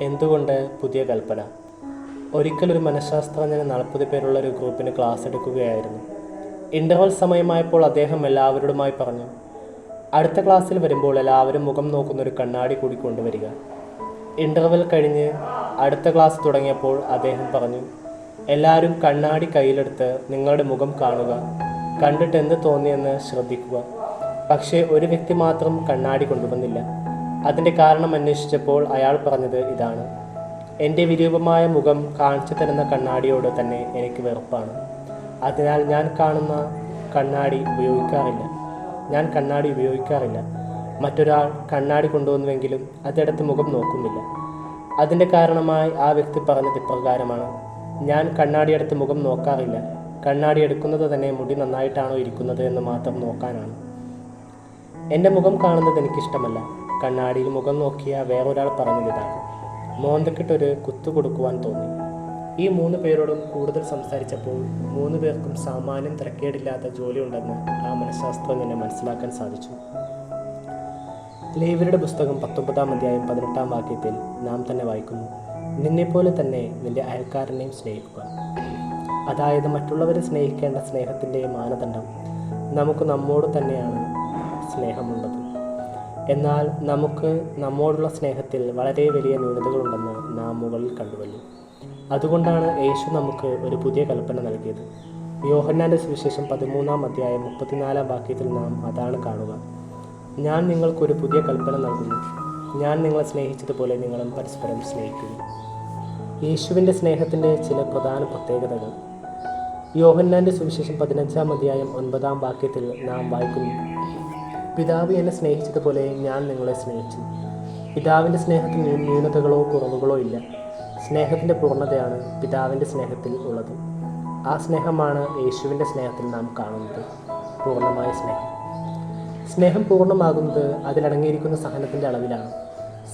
എന്തുകൊണ്ട് പുതിയ കൽപ്പന? ഒരിക്കൽ ഒരു മനഃശാസ്ത്രജ്ഞന് നാൽപ്പത് പേരുള്ള ഒരു ഗ്രൂപ്പിന് ക്ലാസ് എടുക്കുകയായിരുന്നു. ഇന്റർവൽ സമയമായപ്പോൾ അദ്ദേഹം എല്ലാവരോടുമായി പറഞ്ഞു അടുത്ത ക്ലാസ്സിൽ വരുമ്പോൾ എല്ലാവരും മുഖം നോക്കുന്ന ഒരു കണ്ണാടി കൂടി കൊണ്ടുവരിക. ഇന്റർവൽ കഴിഞ്ഞ് അടുത്ത ക്ലാസ് തുടങ്ങിയപ്പോൾ അദ്ദേഹം പറഞ്ഞു എല്ലാവരും കണ്ണാടി കയ്യിലെടുത്ത് നിങ്ങളുടെ മുഖം കാണുക. കണ്ടിട്ട് എന്ത് തോന്നിയെന്ന് ശ്രദ്ധിക്കുക. പക്ഷേ ഒരു വ്യക്തി മാത്രം കണ്ണാടി കൊണ്ടുവന്നില്ല. അതിന്റെ കാരണം അന്വേഷിച്ചപ്പോൾ അയാൾ പറഞ്ഞത് ഇതാണ്. എന്റെ വിരൂപമായ മുഖം കാണിച്ചു തരുന്ന കണ്ണാടിയോട് തന്നെ എനിക്ക് വെറുപ്പാണ്. അതിനാൽ ഞാൻ കാണുന്ന കണ്ണാടി ഉപയോഗിക്കാറില്ല. ഞാൻ കണ്ണാടി ഉപയോഗിക്കാറില്ല. മറ്റൊരാൾ കണ്ണാടി കൊണ്ടുവന്നുവെങ്കിലും അതെടുത്ത് മുഖം നോക്കുന്നില്ല. അതിന്റെ കാരണമായി ആ വ്യക്തി പറഞ്ഞത് ഇപ്രകാരമാണ്. ഞാൻ കണ്ണാടി മുഖം നോക്കാറില്ല. കണ്ണാടി എടുക്കുന്നത് തന്നെ മുടി നന്നായിട്ടാണോ ഇരിക്കുന്നത് എന്ന് മാത്രം നോക്കാനാണ്. എന്റെ മുഖം കാണുന്നത് എനിക്കിഷ്ടമല്ല. കണ്ണാടിയിൽ മുഖം നോക്കിയ വേറൊരാൾ പറഞ്ഞതിതാണ് മോന്തക്കിട്ടൊരു കുത്തു കൊടുക്കുവാൻ തോന്നി. ഈ മൂന്ന് പേരോടും കൂടുതൽ സംസാരിച്ചപ്പോൾ മൂന്ന് പേർക്കും സാമാന്യം തിരക്കേടില്ലാത്ത ജോലിയുണ്ടെന്ന് ആ മനഃശാസ്ത്രജ്ഞനെ മനസ്സിലാക്കാൻ സാധിച്ചു. ലേവരുടെ പുസ്തകം പത്തൊമ്പതാം അധ്യായം പതിനെട്ടാം വാക്യത്തിൽ നാം തന്നെ വായിക്കുന്നു. നിന്നെപ്പോലെ തന്നെ നിന്റെ അയൽക്കാരനെയും സ്നേഹിക്കുക. അതായത് മറ്റുള്ളവരെ സ്നേഹിക്കേണ്ട സ്നേഹത്തിന്റെ മാനദണ്ഡം നമുക്ക് നമ്മോട് തന്നെയാണ്. എന്നാൽ നമുക്ക് നമ്മോടുള്ള സ്നേഹത്തിൽ വളരെ വലിയ ന്യൂനതകളുണ്ടെന്ന് നാം മുകളിൽ കണ്ടുവല്ലോ. അതുകൊണ്ടാണ് യേശു നമുക്ക് ഒരു പുതിയ കൽപ്പന നൽകിയത്. യോഹന്നാന്റെ സുവിശേഷം പതിമൂന്നാം അധ്യായം മുപ്പത്തിനാലാം വാക്യത്തിൽ നാം അതാണ് കാണുക. ഞാൻ നിങ്ങൾക്കൊരു പുതിയ കൽപ്പന നൽകുന്നു. ഞാൻ നിങ്ങളെ സ്നേഹിച്ചതുപോലെ നിങ്ങളും പരസ്പരം സ്നേഹിക്കുന്നു. യേശുവിന്റെ സ്നേഹത്തിന്റെ ചില പ്രധാന പ്രത്യേകതകൾ. യോഹന്നാന്റെ സുവിശേഷം പതിനഞ്ചാം അധ്യായം ഒൻപതാം വാക്യത്തിൽ നാം വായിക്കുന്നു. പിതാവ് എന്നെ സ്നേഹിച്ചതുപോലെ ഞാൻ നിങ്ങളെ സ്നേഹിച്ചു. പിതാവിന്റെ സ്നേഹത്തിൽ ന്യൂ- ന്യൂനതകളോ കുറവുകളോ ഇല്ല. സ്നേഹത്തിന്റെ പൂർണതയാണ് പിതാവിന്റെ സ്നേഹത്തിൽ ഉള്ളത്. ആ സ്നേഹമാണ് യേശുവിന്റെ സ്നേഹത്തിൽ നാം കാണുന്നത്. പൂർണമായ സ്നേഹം. സ്നേഹം പൂർണമാകുന്നത് അതിലടങ്ങിയിരിക്കുന്ന സഹനത്തിന്റെ അളവിലാണ്.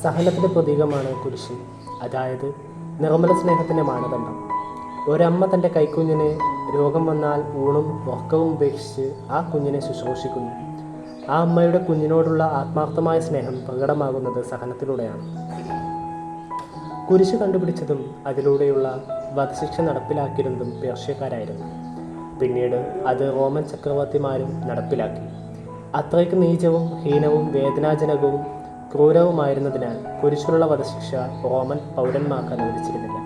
സഹനത്തിന്റെ പ്രതീകമാണ് കുരിശ് അതായത് നിർമ്മല സ്നേഹത്തിന്റെ മാനദണ്ഡം. ഒരമ്മ തന്റെ കൈക്കുഞ്ഞിന് രോഗം വന്നാൽ ഊണും ഉറക്കവും ഉപേക്ഷിച്ച് ആ കുഞ്ഞിനെ ശുശ്രൂഷിക്കുന്നു. ആ അമ്മയുടെ കുഞ്ഞിനോടുള്ള ആത്മാർത്ഥമായ സ്നേഹം പ്രകടമാകുന്നത് സഹനത്തിലൂടെയാണ്. കുരിശ് കണ്ടുപിടിച്ചതും അതിലൂടെയുള്ള വധശിക്ഷ നടപ്പിലാക്കിയിരുന്നതും പേർഷ്യക്കാരായിരുന്നു. പിന്നീട് അത് റോമൻ ചക്രവർത്തിമാരും നടപ്പിലാക്കി. അത്രയ്ക്ക് നീചവും ഹീനവും വേദനാജനകവും ക്രൂരവുമായിരുന്നതിനാൽ കുരിശിലുള്ള വധശിക്ഷ റോമൻ പൗരന്മാർക്ക് അനുവദിച്ചിരുന്നില്ല.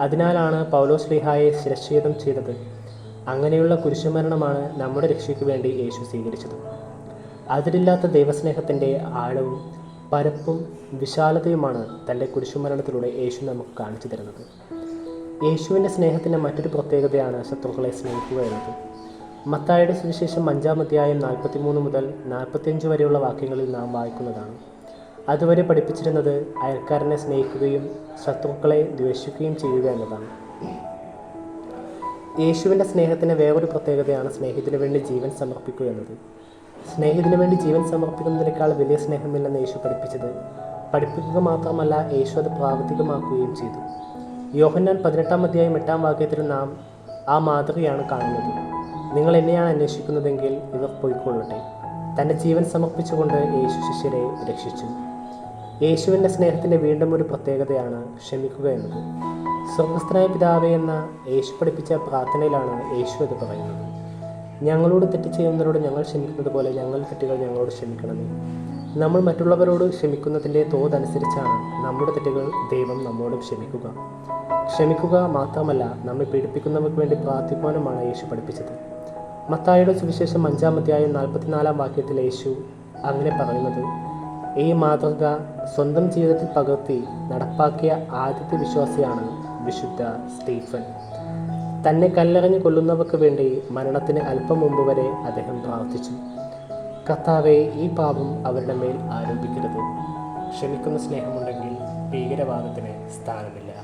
അതിനാലാണ് പൗലോസ് ലിഹായെ ശിരച്ഛേദം ചെയ്തത്. അങ്ങനെയുള്ള കുരിശുമരണമാണ് നമ്മുടെ രക്ഷയ്ക്ക് വേണ്ടി യേശു സ്വീകരിച്ചത്. അതിരില്ലാത്ത ദൈവസ്നേഹത്തിന്റെ ആഴവും പരപ്പും വിശാലതയുമാണ് തന്റെ കുരിശുമരണത്തിലൂടെ യേശു നമുക്ക് കാണിച്ചു തരുന്നത്. യേശുവിന്റെ സ്നേഹത്തിന്റെ മറ്റൊരു പ്രത്യേകതയാണ് ശത്രുക്കളെ സ്നേഹിക്കുക എന്നത്. മത്തായുടെ സുവിശേഷം അഞ്ചാം അധ്യായം നാൽപ്പത്തിമൂന്ന് മുതൽ നാൽപ്പത്തിയഞ്ച് വരെയുള്ള വാക്യങ്ങളിൽ നാം വായിക്കുന്നതാണ്. അതുവരെ പഠിപ്പിച്ചിരുന്നത് അയൽക്കാരനെ സ്നേഹിക്കുകയും ശത്രുക്കളെ ദ്വേഷിക്കുകയും ചെയ്യുക എന്നതാണ്. യേശുവിന്റെ സ്നേഹത്തിന് വേറൊരു പ്രത്യേകതയാണ് സ്നേഹത്തിന് വേണ്ടി ജീവൻ സമർപ്പിക്കുക എന്നത്. സ്നേഹത്തിന് വേണ്ടി ജീവൻ സമർപ്പിക്കുന്നതിനേക്കാൾ വലിയ സ്നേഹമില്ലെന്ന് യേശു പഠിപ്പിച്ചത്. പഠിപ്പിക്കുക മാത്രമല്ല യേശു അത് പ്രാവർത്തികമാക്കുകയും ചെയ്തു. യോഹന്നാൻ പതിനെട്ടാം അധ്യായം എട്ടാം വാക്യത്തിൽ നാം ആ മാതൃകയാണ് കാണുന്നത്. നിങ്ങൾ എന്നെയാണ് അന്വേഷിക്കുന്നതെങ്കിൽ ഇവർ പോയിക്കൊള്ളട്ടെ. തന്റെ ജീവൻ സമർപ്പിച്ചുകൊണ്ട് യേശു ശിഷ്യരെ രക്ഷിച്ചു. യേശുവിന്റെ സ്നേഹത്തിന്റെ വീണ്ടും ഒരു പ്രത്യേകതയാണ് ക്ഷമിക്കുക എന്നത്. സ്വർഗസ്ഥനായ പിതാവേ എന്ന യേശു പഠിപ്പിച്ച പ്രാർത്ഥനയിലാണ് യേശു അത് പറയുന്നത്. ഞങ്ങളോട് തെറ്റ് ചെയ്യുന്നവരോട് ഞങ്ങൾ ക്ഷമിക്കുന്നത് പോലെ ഞങ്ങൾ തെറ്റുകൾ ഞങ്ങളോട് ക്ഷമിക്കണമേ. നമ്മൾ മറ്റുള്ളവരോട് ക്ഷമിക്കുന്നതിന്റെ തോതനുസരിച്ചാണ് നമ്മുടെ തെറ്റുകൾ ദൈവം നമ്മോട് ക്ഷമിക്കുക. ക്ഷമിക്കുക മാത്രമല്ല നമ്മെ പീഡിപ്പിക്കുന്നവർക്ക് വേണ്ടി പ്രാർത്ഥിക്കുവാനുമാണ് യേശു പഠിപ്പിച്ചത്. മത്തായുടെ സുവിശേഷം അഞ്ചാം അധ്യായം നാൽപ്പത്തിനാലാം വാക്യത്തിൽ യേശു അങ്ങനെ പറയുന്നത് ഈ മാതൃക സ്വന്തം ജീവിതത്തിൽ പകർത്തി നടപ്പാക്കിയ ആദ്യത്തെ വിശ്വാസിയാണ് വിശുദ്ധ സ്റ്റീഫൻ. തന്നെ കല്ലെറിഞ്ഞു കൊല്ലുന്നവർക്ക് വേണ്ടി മരണത്തിന് അല്പം മുമ്പ് വരെ അദ്ദേഹം പ്രാർത്ഥിച്ചു. കർത്താവെ ഈ പാപം അവരുടെ മേൽ ആരോപിക്കരുത്. ക്ഷമിക്കുന്ന സ്നേഹമുണ്ടെങ്കിൽ ഭീകരവാദത്തിന് സ്ഥാനമില്ല.